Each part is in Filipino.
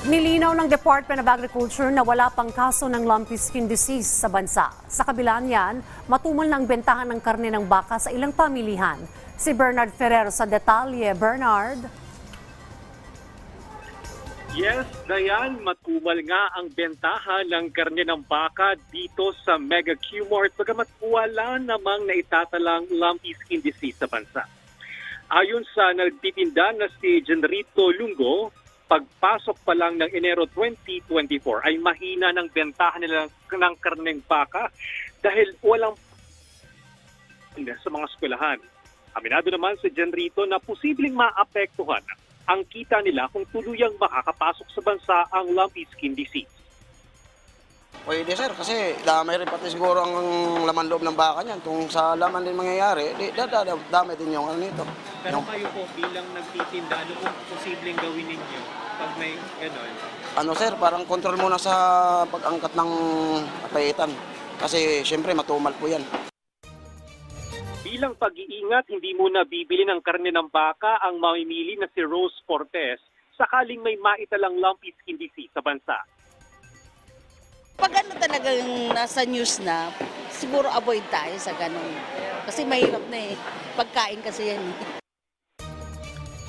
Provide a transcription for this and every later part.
Nilinaw ng Department of Agriculture na wala pang kaso ng lumpy skin disease sa bansa. Sa kabila niyan, matumal ng bentahan ng karne ng baka sa ilang pamilihan. Si Bernard Ferrer sa detalye. Bernard? Yes, Dayan, matumal nga ang bentahan ng karne ng baka dito sa Mega Q-Mart bagamat wala namang naitatalang lumpy skin disease sa bansa. Ayon sa nagtitinda na si Genrito Lungo, pagpasok pa lang ng Enero 2024 ay mahina ng bentahan nila ng karneng baka dahil walang sa mga eskwelahan. Aminado naman si Genrito na posibleng maapektuhan ang kita nila kung tuluyang makakapasok sa bansa ang lumpy skin disease. Pwede sir, kasi damay rin pati siguro ang laman loob ng baka niyan. Kung sa laman din mangyayari, di, da, da, da, dami din yung ano nito. Pero Yung, kayo po bilang nagtitinda, ano po posibleng gawin ninyo pag may gano'n? ano sir, parang control muna sa pag-angkat ng apaitan. Kasi syempre matumal po yan. Bilang pag-iingat, hindi muna bibili ng karne ng baka ang mamimili na si Rose Fortes sakaling may maitalang lumpy skin disease sa bansa. Pag ano talagang nasa news na, siguro avoid tayo sa ganun. Kasi mahirap na eh. Pagkain kasi yan eh.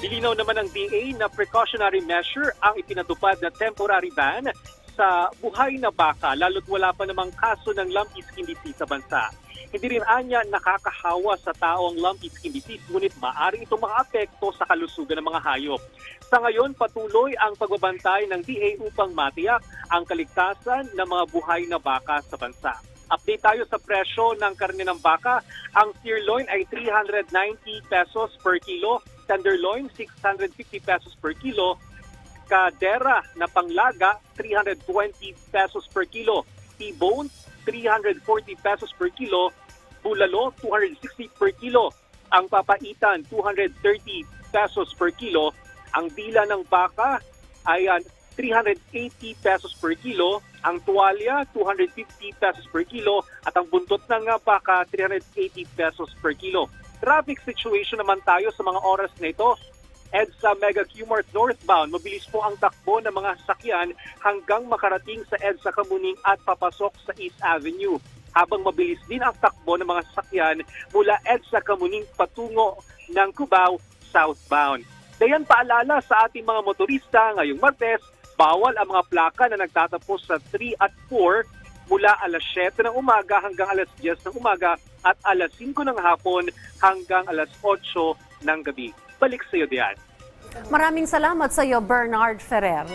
Dilinaw naman ng DA na precautionary measure ang ipinatupad na temporary ban sa buhay na baka lalo't wala pa namang kaso ng lumpy skin disease sa bansa. Hindi rin anya nakakahawa sa tao ang skin disease ngunit maaari ito makaapekto sa kalusugan ng mga hayop. Sa ngayon, patuloy ang pagbabantay ng DA upang matiyak ang kaligtasan ng mga buhay na baka sa bansa. Update tayo sa presyo ng karne ng baka. Ang sirloin ay 390 pesos per kilo, tenderloin 650 pesos per kilo, kadera na panglaga 320 pesos per kilo, T-bone 340 pesos per kilo, bulalo 260 per kilo, ang papaitan 230 pesos per kilo, ang dila ng baka ay ah, 380 pesos per kilo, ang tuwalya 250 pesos per kilo at ang buntot ng baka 380 pesos per kilo. Traffic situation naman tayo sa mga oras na ito. EDSA Mega Q-Mart northbound, mabilis po ang takbo ng mga sasakyan hanggang makarating sa EDSA Kamuning at papasok sa East Avenue. Habang mabilis din ang takbo ng mga sasakyan mula EDSA Kamuning patungo ng Cubao southbound. Dayan paalala sa ating mga motorista ngayong Martes, bawal ang mga plaka na nagtatapos sa 3 at 4 mula alas 7 ng umaga hanggang alas 10 ng umaga at alas 5 ng hapon hanggang alas 8 ng gabi. Balik sa iyo, Dian. Maraming salamat sa iyo, Bernard Ferrer.